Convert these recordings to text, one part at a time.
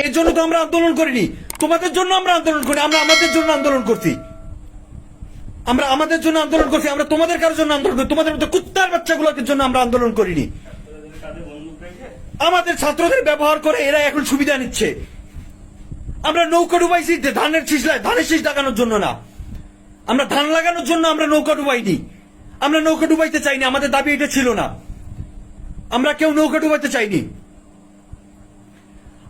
এর জন্য তো আমরা আন্দোলন করিনি। তোমাদের জন্য আমরা আন্দোলন করি, আমরা আমাদের জন্য আন্দোলন করছি। আমরা আমাদের জন্য আন্দোলন করছি, আমরা তোমাদের কারোর জন্য আন্দোলন করি, তোমাদের মতো কুত্তার বাচ্চাগুলোর জন্য আমরা আন্দোলন করিনি। আমাদের ছাত্রদের ব্যবহার করে এরা এখন সুবিধা নিচ্ছে। আমরা নৌকা ডুবাইছি ধানের শীষ ধানের শীষ লাগানোর জন্য না। আমরা ধান লাগানোর জন্য আমরা নৌকা ডুবাইনি। আমরা নৌকা ডুবাইতে চাইনি, আমাদের দাবি এটা ছিল না। আমরা কেউ নৌকা ডুবাইতে চাইনি।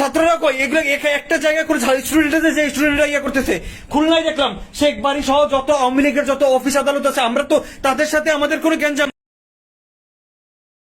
ছাত্ররা কই এগুলো একা- একটা জায়গা করে স্টুডেন্টরা যে স্টুডেন্টরা ইয়ে করতেছে। খুলনায় দেখলাম, শেখ বাড়ি সহ যত আওয়ামী লীগের যত অফিস আদালত আছে, আমরা তো তাদের সাথে আমাদের কোনো গ্যাঞ্জাম